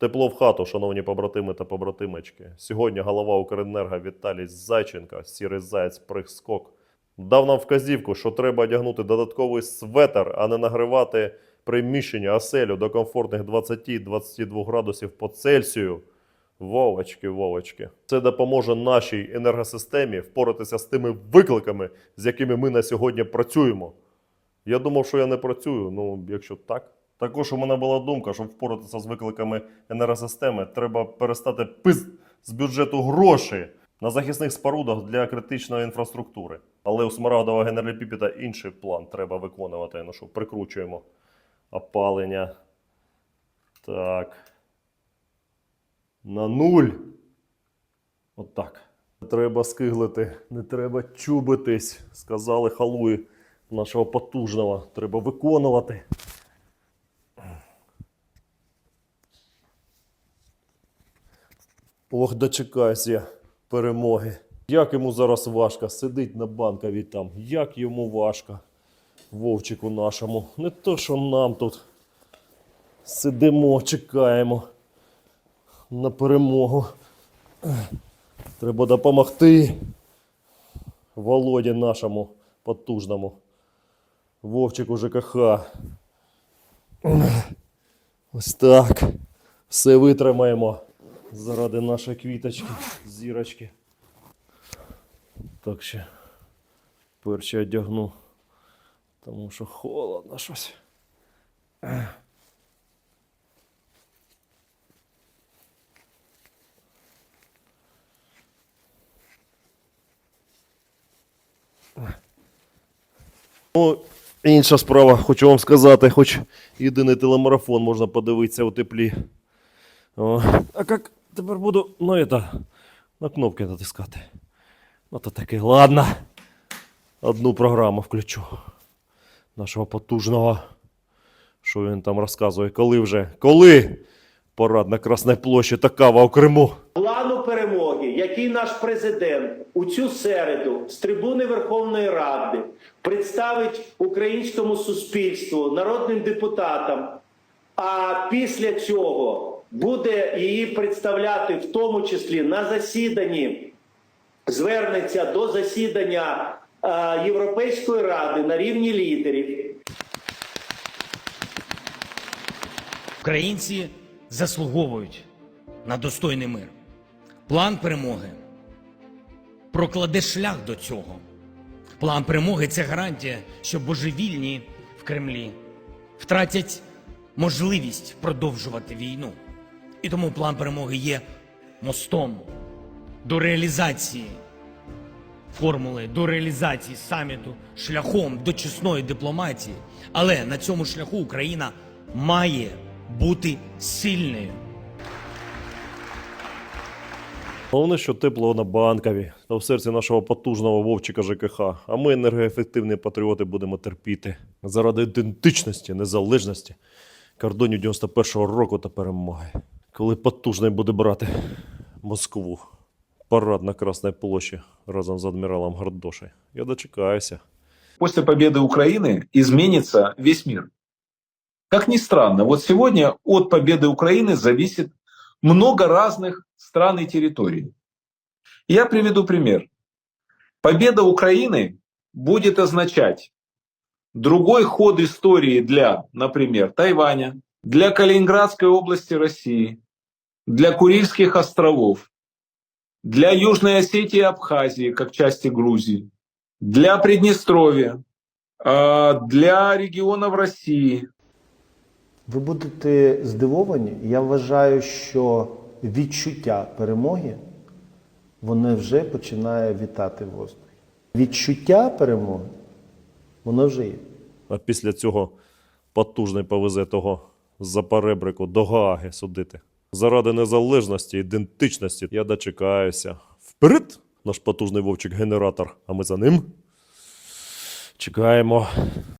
Тепло в хату, шановні побратими та побратимочки. Сьогодні голова Укренерго Віталій Зайченко, сірий заєць прискок, дав нам вказівку, що треба одягнути додатковий светр, а не нагрівати приміщення оселю до комфортних 20-22 градусів по Цельсію. Вовочки, Вовочки. Це допоможе нашій енергосистемі впоратися з тими викликами, з якими ми на сьогодні працюємо. Я думав, що я не працюю. Ну, якщо так. Також у мене була думка, щоб впоратися з викликами енергосистеми, треба перестати пиз з бюджету гроші на захисних спорудах для критичної інфраструктури. Але у Смарагдова генераліпіпіда інший план треба виконувати. Ну що, прикручуємо опалення. Так. На нуль. Отак. Не треба скиглити, не треба чубитись, сказали халуї нашого потужного. Треба виконувати. Ох, дочекайся я перемоги. Як йому зараз важко сидить на банковій там. Як йому важко. Вовчику нашому. Не то, що нам тут сидимо, чекаємо на перемогу. Треба допомогти Володі нашому потужному. Вовчику ЖКХ. Ось так. Все витримаємо заради нашої квіточки, зірочки. Так ще перші одягну, тому що холодно щось. Ну, інша справа, хочу вам сказати, хоч єдиний телемарафон можна подивитися у теплі. О, а як тепер буду, ну это, на кнопки натискати. Ну то таки, ладно. Одну програму включу. Нашого потужного. Що він там розказує? Коли вже? Коли? Парад на Красній площі та кава у Криму. плану перемоги, який наш президент у цю середу з трибуни Верховної Ради представить українському суспільству, народним депутатам, а після цього буде її представляти в тому числі на засіданні, звернеться до засідання е, Європейської ради на рівні лідерів. Українці заслуговують на достойний мир. План перемоги прокладе шлях до цього. План перемоги це гарантія, що божевільні в Кремлі втратять можливість продовжувати війну. І тому план перемоги є мостом до реалізації формули, до реалізації саміту, шляхом до чесної дипломатії. Але на цьому шляху Україна має бути сильною. Головне, що тепло на банкові та в серці нашого потужного вовчика ЖКХ. А ми, енергоефективні патріоти, будемо терпіти заради ідентичності, незалежності, кордонів 91-го року та перемоги. Коли потужний буде брати Москву. Парад на Красній площі разом з адміралом Гардошею. Я дочекаюся. после победы Украины изменится весь мир. Как ни странно, вот сегодня от победы Украины зависит много разных стран и территорий. Я приведу пример. Победа Украины будет означать другой ход истории для, например, Тайваня, для Калининградской области России, для Курильских островов, для Южной Осетии и Абхазии, как части Грузии, для Приднестровья, для регионов России. Ви будете здивовані. Я вважаю, що відчуття перемоги воно вже починає вітати в воздухі. Відчуття перемоги воно вже є. А після цього потужний повезе того за перебрику до Гааги судити. Заради незалежності, ідентичності я дочекаюся. Вперед! Наш потужний вовчик-генератор, а ми за ним чекаємо.